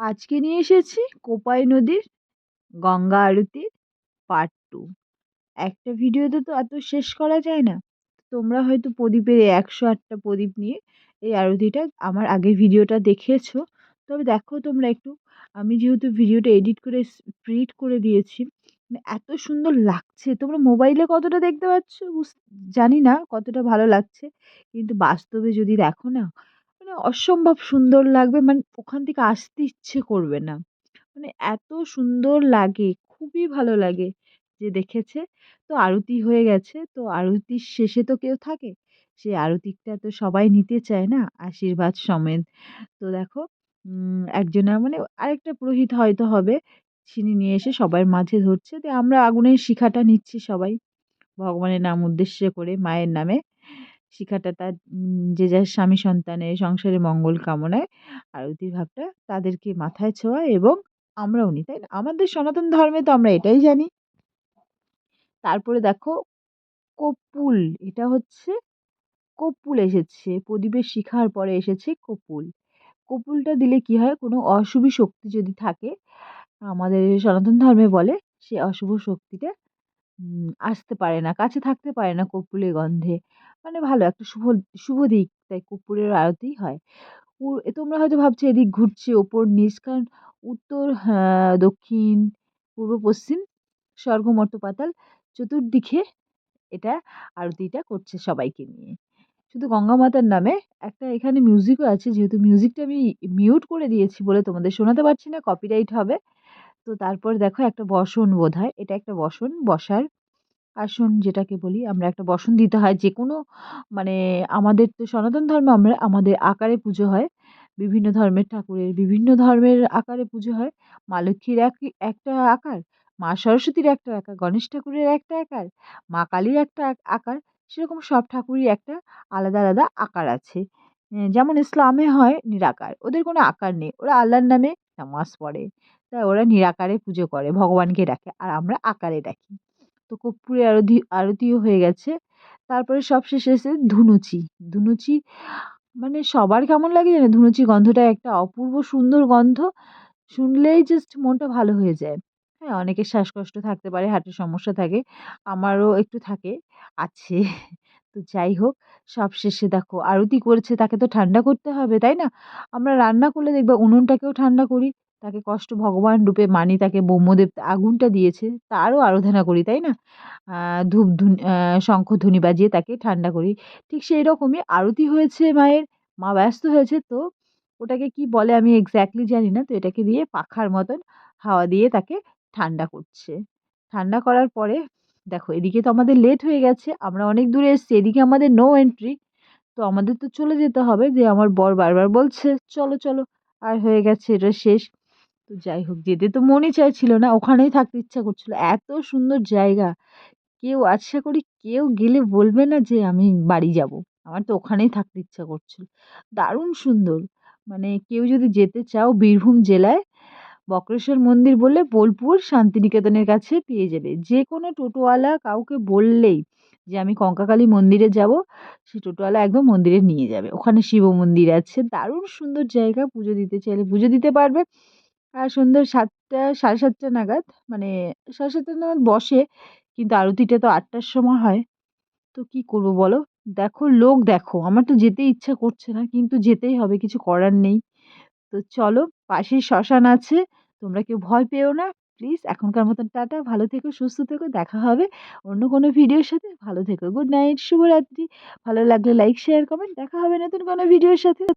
আজকে নিয়ে এসেছি কোপাই নদীর গঙ্গা আরতির পার্ট টু একটা ভিডিওতে তো এত শেষ করা যায় না। তোমরা হয়তো প্রদীপের একশো আটটা প্রদীপ নিয়ে এই আরতিটা আমার আগের ভিডিওটা দেখেছ। তবে দেখো তোমরা একটু, আমি যেহেতু ভিডিওটা এডিট করে স্প্রিট করে দিয়েছি মানে এত সুন্দর লাগছে। তোমরা মোবাইলে কতটা দেখতে পাচ্ছ জানি না কতটা ভালো লাগছে। কিন্তু বাস্তবে যদি দেখো না মানে অসম্ভব সুন্দর লাগবে। মানে ওখান থেকে আসতে ইচ্ছে করবে না। মানে এত সুন্দর লাগে, খুবই ভালো লাগে যে দেখেছে। তো আরতি হয়ে গেছে। তো আরতির শেষে তো কেউ থাকে। সেই আরতিটা তো সবাই নিতে চায় না, আশীর্বাদ সমেত। তো দেখো একজনের মানে আরেকটা পুরোহিত হয়তো হবে। তিনি নিয়ে এসে সবার মাঝে ধরছে। তো আমরা আগুনের শিখাটা নিচ্ছি সবাই। ভগবানের নাম উদ্দেশ্য করে, মায়ের নামে। শিখাটা তার যে যার স্বামী সন্তানের সংসারে মঙ্গল কামনায় আরতির ভাবটা তাদেরকে মাথায় ছোঁয়া এবং আমরাও নিই তাই না? আমাদের সনাতন ধর্মে তো আমরা এটাই জানি। তারপরে দেখো, কপুল, এটা হচ্ছে কপুল এসেছে, প্রদীপের শিখার পরে এসেছে কপুল। কপুলটা দিলে কি হয়? কোনো অশুভ শক্তি যদি থাকে, আমাদের সনাতন ধর্মে বলে, সে অশুভ শক্তিটা আসতে পারে না, কাছে থাকতে পারে না কর্পূরের গন্ধে। মানে ভালো একটা শুভ শুভ দিক। তাই কর্পূরের আরতি হয়। তোমরা হয়তো ভাবছ এদিক ঘুরছে ওপর নিচ কারণ উত্তর হ্যাঁ, দক্ষিণ পূর্ব পশ্চিম স্বর্গ মর্ত পাতাল চতুর্দিকে এটা আরতিটা করছে সবাইকে নিয়ে। শুধু গঙ্গা মাতার নামে একটা এখানে মিউজিকও আছে যেহেতু মিউজিকটা আমি মিউট করে দিয়েছি বলে তোমাদের শোনাতে পারছি না কপিরাইট হবে। তো তারপর দেখো একটা বসন বোধ হয় এটা একটা বসন বসার আসন যেটাকে বলি, আমরা একটা বসন দিতে হয়। যে কোনো মানে আমাদের তো সনাতন ধর্মে আমরা, আমাদের আকারে পুজো হয়। বিভিন্ন ধর্মের ঠাকুরের বিভিন্ন ধর্মের আকারে পুজো হয়। মা লক্ষ্মীর এক, একটা আকার, মা সরস্বতীর একটা আকার, গণেশ ঠাকুরের একটা আকার, মা কালীর একটা আকার, সেরকম সব ঠাকুরই একটা আলাদা আলাদা আকার আছে। যেমন ইসলামে হয় নিরাকার, ওদের কোনো আকার নেই। ওরা আল্লাহর নামে নামাজ পড়ে। তাই ওরা নিরাকারে পুজো করে, ভগবানকে ডাকে, আর আমরা আকারে ডাকি। তো কর্পূরের আরতি আরতিও হয়ে গেছে। তারপরে সবশেষে এসে ধুনুচি। ধুনুচি মানে সবার কেমন লাগে জানে? ধুনুচি গন্ধটা একটা অপূর্ব সুন্দর গন্ধ। শুনলেই জাস্ট মনটা ভালো হয়ে যায়। হ্যাঁ অনেকের শ্বাসকষ্ট থাকতে পারে হার্টের সমস্যা থাকে, আমারও একটু থাকে, আছে। তো যাই হোক সব শেষে দেখো, আরতি করছে, তাকে তো ঠান্ডা করতে হবে, তাই না? আমরা রান্না করলে দেখবে উনুনটাকেও ঠান্ডা করি। তাকে কষ্ট ভগবান রূপে মানি, তাকে ব্রহ্মদেব আগুনটা দিয়েছে, তারও আরাধনা করি, তাই না? ধূপ ধুনি শঙ্খধ্বনি বাজিয়ে তাকে ঠান্ডা করি। ঠিক সেই রকমই আরতি হয়েছে মায়ের, মা ব্যস্ত হয়েছে, তো ওটাকে কি বলে আমি এক্স্যাক্টলি জানি না, তো এটাকে দিয়ে পাখার মতন হাওয়া দিয়ে তাকে ঠান্ডা করছে। ঠান্ডা করার পরে, দেখো এদিকে তো আমাদের লেট হয়ে গেছে, আমরা অনেক দূরে এসেছি, এদিকে আমাদের নো এন্ট্রি তো আমাদের তো চলে যেতে হবে, যে আমার বর বারবার বলছে, চলো চলো। আর হয়ে গেছে এটা শেষ। তো যাই হোক, যেতে তো মনই চাইছিল না। ওখানেই থাকতে ইচ্ছা করছিল। এত সুন্দর জায়গা। কেউ আশা করি কেউ গেলে বলবে না যে আমি বাড়ি যাব। আমার তো ওখানেই থাকতে ইচ্ছা করছিল। দারুণ সুন্দর। মানে কেউ যদি যেতে চাও বীরভূম জেলায়, বক্রেশ্বর মন্দির বললে বোলপুর শান্তিনিকেতনের কাছে পেয়ে যাবে। যে কোনো টোটোওয়ালা কাউকে বললেই যে আমি কঙ্কাকালী মন্দিরে যাব সেই টোটোওয়ালা একদম মন্দিরে নিয়ে যাবে। ওখানে শিব মন্দির আছে। দারুণ সুন্দর জায়গা। পুজো দিতে চাইলে পুজো দিতে পারবে। আর সন্ধ্যা সাতটা, সাড়ে সাতটা নাগাদ মানে সাড়ে সাতটা নাগাদ বসে, কিন্তু আরতিটা তো আটটার সময় হয়। তো কী করব বলো? দেখো, লোক দেখো। আমার তো যেতে ইচ্ছা করছে না, কিন্তু যেতেই হবে, কিছু করার নেই। তো চলো পাশেই শ্মশান আছে, তোমরা কেউ ভয় পেও না। প্লিজ, এখনকার মতন টাটা, ভালো থেকো, সুস্থ থেকো, দেখা হবে অন্য কোনো ভিডিওর সাথে। ভালো থেকো, গুড নাইট, শুভরাত্রি। ভালো লাগলে লাইক শেয়ার কমেন্ট দেখা হবে নতুন কোনো ভিডিওর সাথে।